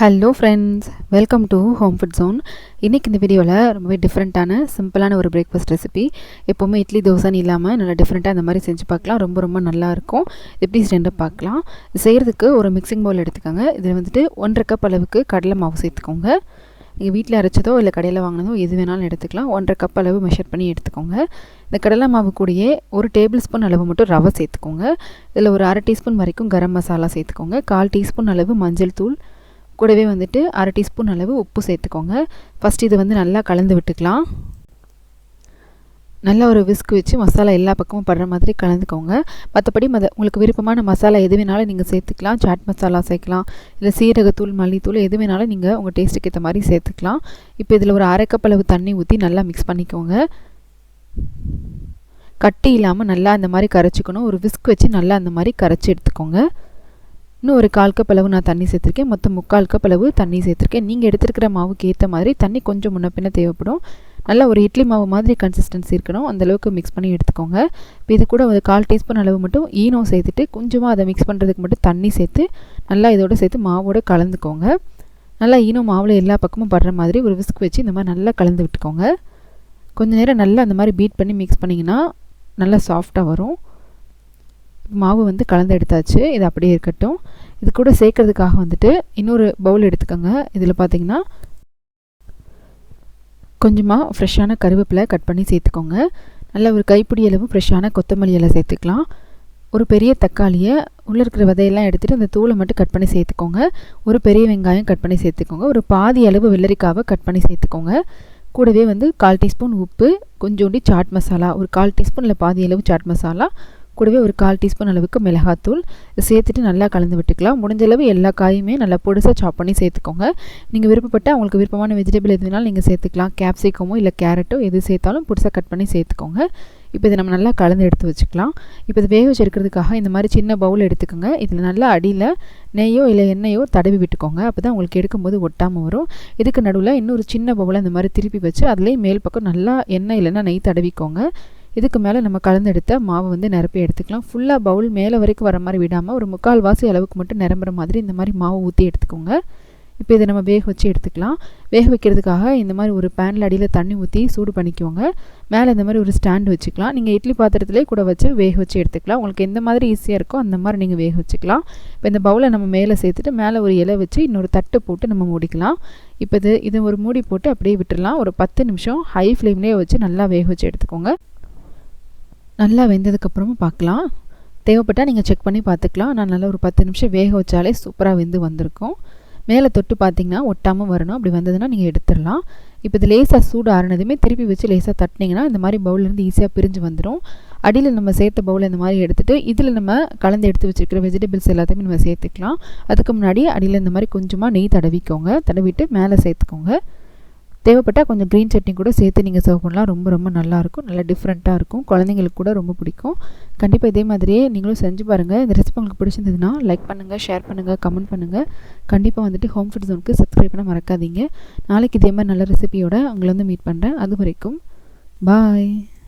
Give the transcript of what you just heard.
Hello friends welcome to home food zone இன்றைக்கி இந்த வீடியோவில் ரொம்பவே டிஃப்ரெண்ட்டான சிம்பிளான ஒரு பிரேக்ஃபாஸ்ட் ரெசிபி எப்போவுமே இட்லி தோசைன்னு இல்லாமல் நல்லா டிஃப்ரெண்ட்டாக அந்த மாதிரி செஞ்சு பார்க்கலாம். ரொம்ப ரொம்ப நல்லாயிருக்கும் எப்படி செஞ்சு பார்க்கலாம். செய்கிறதுக்கு ஒரு மிக்சிங் பவுல் எடுத்துக்கோங்க. இதில் வந்துட்டு ஒன்றரை கப் அளவுக்கு கடலை மாவு சேர்த்துக்கோங்க. நீங்கள் வீட்டில் அரைச்சதோ இல்லை கடையில் வாங்கினதோ எது வேணாலும் எடுத்துக்கலாம். ஒன்றரை கப் அளவு மெஷர் பண்ணி எடுத்துக்கோங்க. இந்த கடலை மாவு கூடயே ஒரு டேபிள் ஸ்பூன் அளவு மட்டும் ரவை சேர்த்துக்கோங்க. இதில் ஒரு அரை டீஸ்பூன் வரைக்கும் கரம் மசாலா சேர்த்துக்கோங்க. கால் டீஸ்பூன் அளவு மஞ்சள் தூள் கூடவே வந்துட்டு அரை டீஸ்பூன் அளவு உப்பு சேர்த்துக்கோங்க. ஃபஸ்ட் இதை வந்து நல்லா கலந்து விட்டுக்கலாம். நல்லா ஒரு விஸ்க் வச்சு மசாலா எல்லா பக்கமும் படுற மாதிரி கலந்துக்கோங்க. மற்றபடி மத உங்களுக்கு விருப்பமான மசாலா எது வேணாலும் நீங்கள் சேர்த்துக்கலாம். சாட் மசாலா சேர்க்கலாம். இல்லை சீரகத்தூள் மல்லித்தூள் எது வேணாலும் நீங்கள் உங்கள் டேஸ்ட்டுக்கு ஏற்ற மாதிரி சேர்த்துக்கலாம். இப்போ இதில் ஒரு அரைக்கப்பளவு அளவு தண்ணி ஊற்றி நல்லா மிக்ஸ் பண்ணிக்கோங்க. கட்டி இல்லாமல் நல்லா அந்த மாதிரி கரைச்சிக்கணும். ஒரு விஸ்க் வச்சு நல்லா அந்த மாதிரி கரைச்சி எடுத்துக்கோங்க. இன்னும் ஒரு கால் கப் அளவு நான் தண்ணி சேர்த்துருக்கேன். மொத்தம் முக்கால் கப் அளவு தண்ணி சேர்த்துருக்கேன். நீங்கள் எடுத்துருக்கிற மாவுக்கு ஏற்ற மாதிரி தண்ணி கொஞ்சம் முன்ன பின்ன தேவைப்படும். நல்லா ஒரு இட்லி மாவு மாதிரி கன்சிஸ்டன்சி இருக்கணும். அந்தளவுக்கு மிக்ஸ் பண்ணி எடுத்துக்கோங்க. இப்போ இது கூட ஒரு கால் டீஸ்பூன் அளவு மட்டும் ஈனோ சேர்த்துட்டு கொஞ்சமாக அதை மிக்ஸ் பண்ணுறதுக்கு மட்டும் தண்ணி சேர்த்து நல்லா இதோட சேர்த்து மாவோடு கலந்துக்கோங்க. நல்லா ஈனோ மாவில் எல்லா பக்கமும் படுற மாதிரி ஒரு விஸ்க் வச்சு இந்த மாதிரி நல்லா கலந்து விட்டுக்கோங்க. கொஞ்சம் நேரம் நல்லா அந்த மாதிரி பீட் பண்ணி மிக்ஸ் பண்ணிங்கன்னா நல்லா சாஃப்டாக வரும். மாவு வந்து கலந்து எடுத்தாச்சு. இது அப்படியே இருக்கட்டும். இது கூட சேர்க்கறதுக்காக வந்துட்டு இன்னொரு பவுல் எடுத்துக்கோங்க. இதில் பார்த்தீங்கன்னா கொஞ்சமாக ஃப்ரெஷ்ஷான கருவேப்பிலை கட் பண்ணி சேர்த்துக்கோங்க. நல்ல ஒரு கைப்பிடி அளவு ஃப்ரெஷ்ஷான கொத்தமல்லி இலை சேர்த்துக்கலாம். ஒரு பெரிய தக்காளியை உள்ளே இருக்கிற விதையெல்லாம் எடுத்துகிட்டு அந்த தூளை மட்டும் கட் பண்ணி சேர்த்துக்கோங்க. ஒரு பெரிய வெங்காயம் கட் பண்ணி சேர்த்துக்கோங்க. ஒரு பாதி அளவு வெள்ளரிக்காவை கட் பண்ணி சேர்த்துக்கோங்க. கூடவே வந்து கால் டீஸ்பூன் உப்பு கொஞ்சோண்டி சாட் மசாலா ஒரு கால் டீஸ்பூன் இல்லை பாதி அளவு சாட் மசாலா கூடவே ஒரு கால் டீஸ்பூன் அளவுக்கு மிளகாத்தூள். சேர்த்துட்டு நல்லா கலந்து விட்டுக்கலாம். முடிஞ்ச அளவு எல்லா காயுமே நல்லா பொடிசாக சாப் பண்ணி சேர்த்துக்கோங்க. நீங்கள் விருப்பப்பட்டால் உங்களுக்கு விருப்பமான வெஜிடபிள் எது வேணாலும் நீங்கள் சேர்த்துக்கலாம். கேப்சிகமோ இல்லை கேரட்டோ எது சேர்த்தாலும் பொடிசாக கட் பண்ணி சேர்த்துக்கோங்க. இப்போ இதை நம்ம நல்லா கலந்து எடுத்து வச்சுக்கலாம். இப்போ இது வேக வச்சுருக்கிறதுக்காக இந்த மாதிரி சின்ன பவுல் எடுத்துக்கோங்க. இதில் நல்லா அடியில் நெய்யோ இல்லை எண்ணெயோ தடவி விட்டுக்கோங்க. அப்போ தான் உங்களுக்கு எடுக்கும்போது ஒட்டாமல் வரும். இதுக்கு நடுவில் இன்னொரு சின்ன பவுலை இந்த மாதிரி திருப்பி வச்சு அதுலேயும் மேல் பக்கம் நல்லா எண்ணெய் இல்லைன்னா நெய் தடவிக்கோங்க. இதுக்கு மேலே நம்ம கலந்து மாவை வந்து நிரப்பி எடுத்துக்கலாம். ஃபுல்லாக பவுல் மேலே வரைக்கும் வர மாதிரி விடாமல் ஒரு முக்கால் வாசி அளவுக்கு மட்டும் நிரம்புற மாதிரி இந்த மாதிரி மாவு ஊற்றி எடுத்துக்கோங்க. இப்போ இதை நம்ம வேக வச்சு எடுத்துக்கலாம். வேக வைக்கிறதுக்காக இந்த மாதிரி ஒரு பேனில் அடியில் தண்ணி ஊற்றி சூடு பண்ணிக்கோங்க. மேலே இந்த மாதிரி ஒரு ஸ்டாண்டு வச்சுக்கலாம். நீங்கள் இட்லி பாத்திரத்துலேயே கூட வச்சு வேக வச்சு எடுத்துக்கலாம். உங்களுக்கு எந்த மாதிரி ஈஸியாக இருக்கோ அந்த மாதிரி நீங்கள் வேக வச்சுக்கலாம். இப்போ இந்த பவுலை நம்ம மேலே சேர்த்துட்டு மேலே ஒரு இலை வச்சு இன்னொரு தட்டு போட்டு நம்ம மூடிக்கலாம். இப்போ இது இதை ஒரு மூடி போட்டு அப்படியே விட்டுடலாம் ஒரு பத்து நிமிஷம் ஹை ஃப்ளேம்லேயே வச்சு நல்லா வேக வச்சு எடுத்துக்கோங்க. நல்லா வெந்ததுக்கப்புறமும் பார்க்கலாம். தேவைப்பட்டால் நீங்கள் செக் பண்ணி பார்த்துக்கலாம். நான் நல்லா ஒரு பத்து நிமிஷம் வேக வச்சாலே சூப்பராக வெந்து வந்திருக்கும். மேலே தொட்டு பார்த்தீங்கன்னா ஒட்டாமல் வரணும். அப்படி வந்ததுன்னா நீங்கள் எடுத்துடலாம். இப்போ இது லேசாக சூடு ஆறுனதுமே திருப்பி வச்சு லேசாக தட்டினீங்கன்னா இந்த மாதிரி பவுல்லேருந்து ஈஸியாக பிரிஞ்சு வந்துடும் அடியில் நம்ம சேர்த்த பவுல் இந்த மாதிரி எடுத்துகிட்டு இதில் நம்ம கலந்து எடுத்து வச்சுருக்கிற வெஜிடபிள்ஸ் எல்லாத்தையுமே நம்ம சேர்த்துக்கலாம். அதுக்கு முன்னாடி அடியில் இந்த மாதிரி கொஞ்சமாக நெய் தடவிக்கோங்க. தடவிட்டு மேலே சேர்த்துக்கோங்க. தேவைப்பட்டால் கொஞ்சம் க்ரீன் சட்னி கூட சேர்த்து நீங்கள் சர்வ் பண்ணலாம். ரொம்ப ரொம்ப நல்லாயிருக்கும் நல்லா டிஃப்ரெண்ட்டாக இருக்கும். குழந்தைங்களுக்கு கூட ரொம்ப பிடிக்கும். கண்டிப்பாக இதே மாதிரியே நீங்களும் செஞ்சு பாருங்கள் இந்த ரெசிபி உங்களுக்கு பிடிச்சிருந்ததுன்னா லைக் பண்ணுங்கள் ஷேர் பண்ணுங்கள் கமெண்ட் பண்ணுங்கள் கண்டிப்பாக வந்துட்டு ஹோம் ஃபுட் ஜோனுக்கு சப்ஸ்கிரைப் பண்ண மறக்காதீங்க. நாளைக்கு இதே மாதிரி நல்ல ரெசிபியோட உங்களை வந்து மீட் பண்ணுறேன் அது வரைக்கும் பாய்